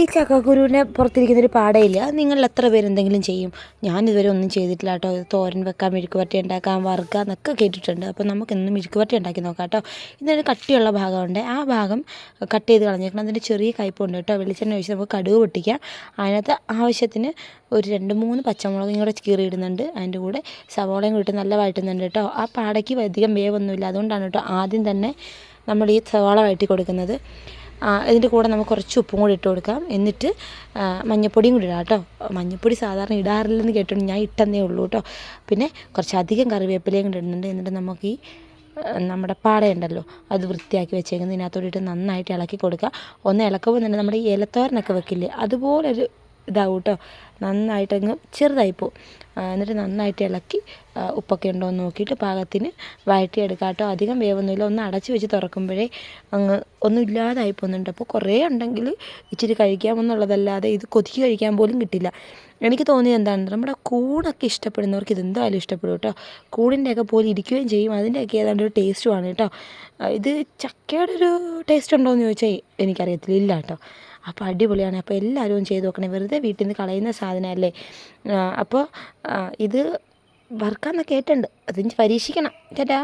ഈ ചക്കക്കുരുവിന്റെ പുറത്തിരിക്കുന്നൊരു പാടയില്ല. നിങ്ങൾ എത്ര പേരെന്തെങ്കിലും ചെയ്യും. ഞാനിതുവരെ ഒന്നും ചെയ്തിട്ടില്ല കേട്ടോ. തോരൻ വെക്കാം മെഴുക്ക് വരട്ടി ഉണ്ടാക്കാം വറുക്കാം എന്നൊക്കെ കേട്ടിട്ടുണ്ട്. അപ്പോൾ നമുക്കിന്ന് മെഴുക്ക് വരട്ടി ഉണ്ടാക്കി നോക്കാം കേട്ടോ. ഇതിനൊരു കട്ടിയുള്ള ഭാഗമുണ്ട്. ആ ഭാഗം കട്ട് ചെയ്ത് കളഞ്ഞേക്കണം അതിന്റെ ചെറിയ കയ്പുണ്ട് കേട്ടോ. വെളിച്ചെണ്ണ ഒഴിച്ച് നമുക്ക് കടുവ് പൊട്ടിക്കാം. അതിനകത്ത് ആവശ്യത്തിന് ഒരു രണ്ട് മൂന്ന് പച്ചമുളകും കൂടെ കീറിയിടുന്നുണ്ട്. അതിന്റെ കൂടെ സവോളയും കൂടി നല്ല വഴറ്റുന്നുണ്ട് കേട്ടോ. ആ പാടയ്ക്ക് അധികം വേവൊന്നുമില്ല. അതുകൊണ്ടാണ് കേട്ടോ ആദ്യം തന്നെ നമ്മൾ ഈ സവാള വഴറ്റി കൊടുക്കുന്നത്. ഇതിന്റെ കൂടെ നമുക്ക് കുറച്ച് ഉപ്പും കൂടി ഇട്ട് കൊടുക്കാം. എന്നിട്ട് മഞ്ഞപ്പൊടിയും കൂടി ഇടാം കേട്ടോ. മഞ്ഞൾപ്പൊടി സാധാരണ ഇടാറില്ലെന്ന് കേട്ടോ ഞാൻ ഇട്ടെന്നേ ഉള്ളൂ കേട്ടോ. പിന്നെ കുറച്ചധികം കറിവേപ്പിലയും കൂടി ഇടുന്നുണ്ട്. എന്നിട്ട് നമുക്ക് ഈ നമ്മുടെ പാടയുണ്ടല്ലോ അത് വൃത്തിയാക്കി വെച്ചേക്കുന്നത് ഇട്ട് നന്നായിട്ട് ഇളക്കി കൊടുക്കുക. ഒന്ന് ഇളക്കുമ്പോൾ തന്നെ നമ്മുടെ ഈ ഇലത്തോരനൊക്കെ വെക്കില്ലേ അതുപോലൊരു ഇതാവും കേട്ടോ നന്നായിട്ടങ്ങ് ചെറുതായി പോവും എന്നിട്ട് നന്നായിട്ട് ഇളക്കി ഉപ്പൊക്കെ ഉണ്ടോ എന്ന് നോക്കിയിട്ട് പാകത്തിന് വഴറ്റിയെടുക്കുക കേട്ടോ അധികം വേവൊന്നുമില്ല. ഒന്ന് അടച്ച് വെച്ച് തുറക്കുമ്പോഴേ അങ്ങ് ഒന്നും ഇല്ലാതായി പോകുന്നുണ്ട്. അപ്പോൾ കുറേ ഉണ്ടെങ്കിൽ ഇച്ചിരി കഴിക്കാമെന്നുള്ളതല്ലാതെ ഇത് കൊതിക്ക് കഴിക്കാൻ പോലും കിട്ടില്ല. എനിക്ക് തോന്നിയത് എന്താണ്? നമ്മുടെ കൂണൊക്കെ ഇഷ്ടപ്പെടുന്നവർക്ക് ഇതെന്തായാലും ഇഷ്ടപ്പെടും കേട്ടോ. കൂണിന്റെയൊക്കെ പോലെ ഇരിക്കുകയും ചെയ്യും. അതിന്റെയൊക്കെ ഏതാണ്ട് ഒരു ടേസ്റ്റുമാണ് കേട്ടോ. ഇത് ചക്കയുടെ ഒരു ടേസ്റ്റ് ഉണ്ടോ എന്ന് ചോദിച്ചാൽ എനിക്കറിയത്തില്ല. ഇല്ല കേട്ടോ. അപ്പോൾ അടിപൊളിയാണ്. അപ്പോൾ എല്ലാവരും ചെയ്ത് നോക്കണേ. വെറുതെ വീട്ടിൽ നിന്ന് കളയുന്ന സാധനമല്ലേ? അപ്പോൾ ഇത് വർക്കാന്നൊക്കെ കേട്ടിട്ടുണ്ട് അതിന് പരീക്ഷിക്കണം. ചേട്ടാ.